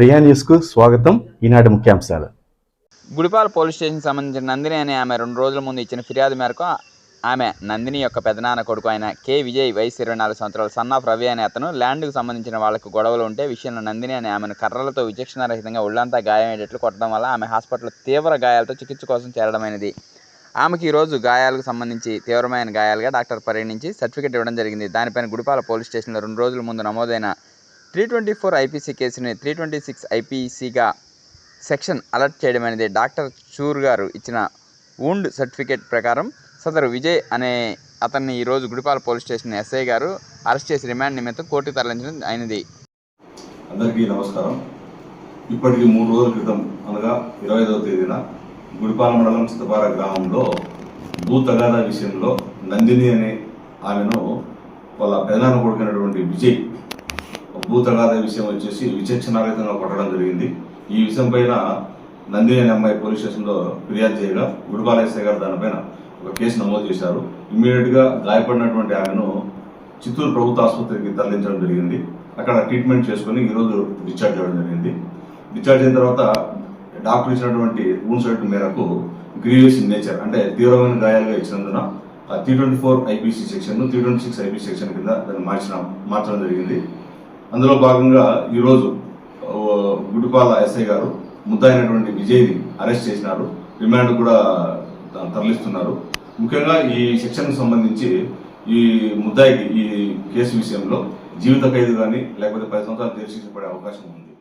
ప్రియా న్యూస్కు స్వాగతం. ఈనాటి ముఖ్యాంశాలు. గుడిపాల పోలీస్ స్టేషన్ సంబంధించిన నందిని అనే ఆమె రెండు రోజుల ముందు ఇచ్చిన ఫిర్యాదు మేరకు ఆమె నందిని యొక్క పెదనాన్న కొడుకు అయిన కె. విజయ్ వయసు ఇరవై నాలుగు సంవత్సరాలు సన్ ఆఫ్ రవి అనే అతను ల్యాండ్కు సంబంధించిన వాళ్ళకు గొడవలు ఉంటే విషయంలో నందిని అనే ఆమెను కర్రలతో విచక్షణారహితంగా ఒళ్ళంతా గాయమయ్యేటట్లు కొట్టడం వల్ల ఆమె హాస్పిటల్లో తీవ్ర గాయాలతో చికిత్స కోసం చేరడమైనది. ఆమెకి ఈరోజు గాయాలకు సంబంధించి తీవ్రమైన గాయాలుగా డాక్టర్ పరిగణించి సర్టిఫికేట్ ఇవ్వడం జరిగింది. దానిపైన గుడిపాల పోలీస్ స్టేషన్లో రెండు రోజుల ముందు నమోదైన త్రీ ట్వంటీ ఫోర్ ఐపీసీ కేసుని త్రీ ట్వంటీ సిక్స్ ఐపీసీగా సెక్షన్ అలర్ట్ చేయడం అనేది డాక్టర్ చూర్ గారు ఇచ్చిన వూండ్ సర్టిఫికేట్ ప్రకారం సదరు విజయ్ అనే అతన్ని ఈరోజు గుడిపాల పోలీస్ స్టేషన్ ఎస్ఐ గారు అరెస్ట్ చేసి రిమాండ్ నిమిత్తం కోర్టుకు తరలించడం అయినది. అందరికీ నమస్కారం. ఇప్పటికి మూడు రోజుల క్రితం అనగా ఇరవై ఐదవ తేదీన గుడిపాల మండలం సిద్ధపార గ్రామంలో భూ తగాదా విషయంలో నందిని అనే ఆమెను వాళ్ళ పెదనాన్న కొడుకున్నటువంటి విజయ్ భూ విషయం వచ్చేసి విచక్షణారహితంగా కొట్టడం జరిగింది. ఈ విషయం పైన నందిని అనే అమ్మాయి పోలీస్ స్టేషన్లో ఫిర్యాదు చేయగా గుడిపాల గారు దానిపైన ఒక కేసు నమోదు చేశారు. ఇమ్మీడియట్గా గాయపడినటువంటి ఆమెను చిత్తూరు ప్రభుత్వ ఆసుపత్రికి తరలించడం జరిగింది. అక్కడ ట్రీట్మెంట్ చేసుకుని ఈరోజు డిశ్చార్జ్ అవ్వడం జరిగింది. డిశ్చార్జ్ అయిన తర్వాత డాక్టర్ ఇచ్చినటువంటి ఊన్ మేరకు గ్రీవియస్ ఇన్ నేచర్ అంటే తీవ్రమైన గాయాలుగా ఇచ్చినందున three twenty four IPC section three twenty six IPC section కింద దాన్ని మార్చడం మార్చడం జరిగింది. అందులో భాగంగా ఈరోజు గుడిపాల ఎస్ఐ గారు ముద్దాయినటువంటి విజయ్ని అరెస్ట్ చేసినారు. రిమాండ్ కూడా తరలిస్తున్నారు. ముఖ్యంగా ఈ శిక్షణకు సంబంధించి ఈ ముద్దాయికి ఈ కేసు విషయంలో జీవిత ఖైదు కానీ లేకపోతే పది సంవత్సరాలు తీర్చిపడే శిక్ష పడే అవకాశం ఉంది.